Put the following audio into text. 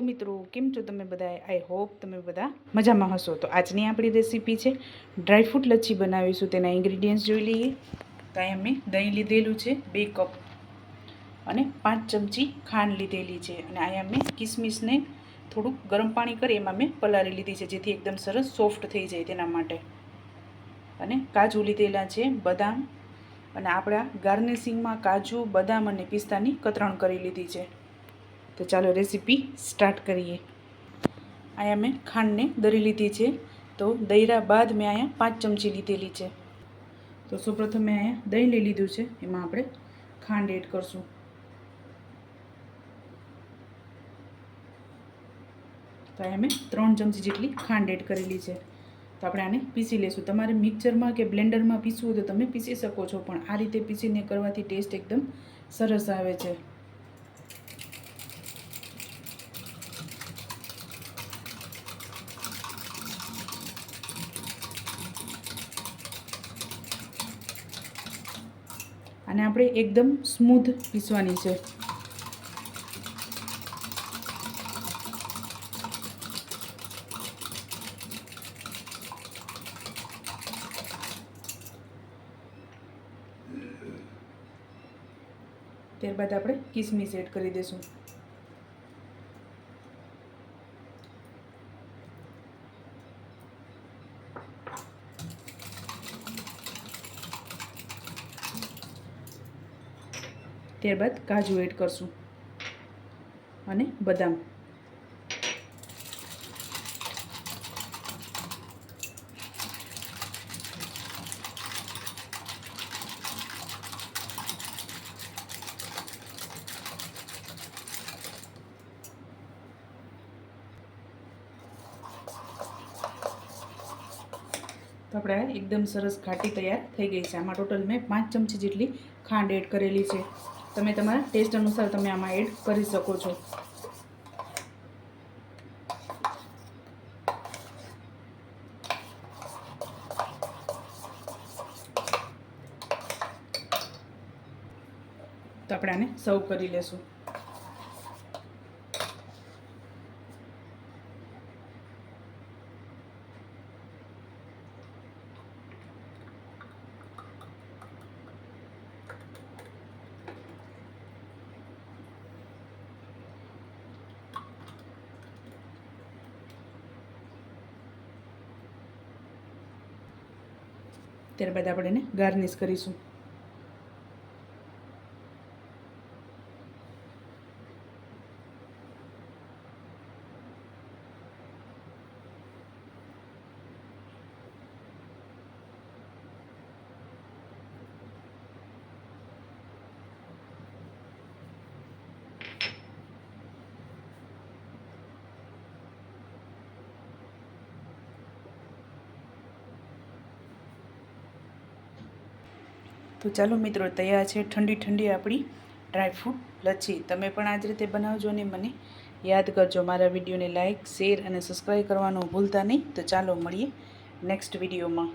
મિત્રો, કેમ છો તમે બધા? આઈ હોપ તમે બધા મજામાં હશો. તો આજની આપણી રેસીપી છે ડ્રાયફ્રૂટ લચ્છી બનાવીશું. તેના ઇન્ગ્રીડિયન્ટ્સ જોઈ લઈએ. તો અહીં મેં દહીં લીધેલું છે, બે કપ અને પાંચ ચમચી ખાંડ લીધેલી છે. અને અહીંયા મેં કિસમિસને થોડુંક ગરમ પાણી કરી, એમાં મેં પલાળી લીધી છે, જેથી એકદમ સરસ સોફ્ટ થઈ જાય તેના માટે. અને કાજુ લીધેલા છે, બદામ. અને આપણા ગાર્નિશિંગમાં કાજુ, બદામ અને પિસ્તાની કતરણ કરી લીધી છે. તો ચાલો રેસીપી સ્ટાર્ટ કરીએ. અહીંયા મેં ખાંડને દરી લીધી છે. તો દૈરા બાદ મેં અહીંયા પાંચ ચમચી લીધેલી છે. તો સૌપ્રથમ મેં અહીંયા દહીં લઈ લીધું છે. એમાં આપણે ખાંડ એડ કરશું. તો અહીંયા મેં ત્રણ ચમચી જેટલી ખાંડ એડ કરેલી છે. તો આપણે આને પીસી લેશું. તમારે મિક્સરમાં કે બ્લેન્ડરમાં પીસવું હોય તો તમે પીસી શકો છો. પણ આ રીતે પીસીને કરવાથી ટેસ્ટ એકદમ સરસ આવે છે. અને આપણે એકદમ સ્મૂથ પીસવાની છે. ત્યારબાદ આપણે કિસમિસ એડ કરી દઈશું ત્યારબાદ કાજુ એડ કરશું. અને બદામ. આપણે એકદમ સરસ ઘાટી તૈયાર થઈ ગઈ છે. આમાં ટોટલ મેં પાંચ ચમચી જેટલી ખાંડ એડ કરેલી છે. તમે તમારા ટેસ્ટ અનુસાર તમે આમાં એડ કરી શકો છો. તો આપણે આને સર્વ કરી લેશું. ત્યારબાદ આપણે એને ગાર્નિશ કરીશું. તો ચાલો મિત્રો, તૈયાર છે ઠંડી ઠંડી આપણી ડ્રાયફ્રૂટ લચ્છી. તમે પણ આ જ રીતે બનાવજો અને મને યાદ કરજો મારા વિડીયોને લાઇક શેર અને સબસ્ક્રાઈબ કરવાનું ભૂલતા નહીં. તો ચાલો મળીએ નેક્સ્ટ વિડીયોમાં.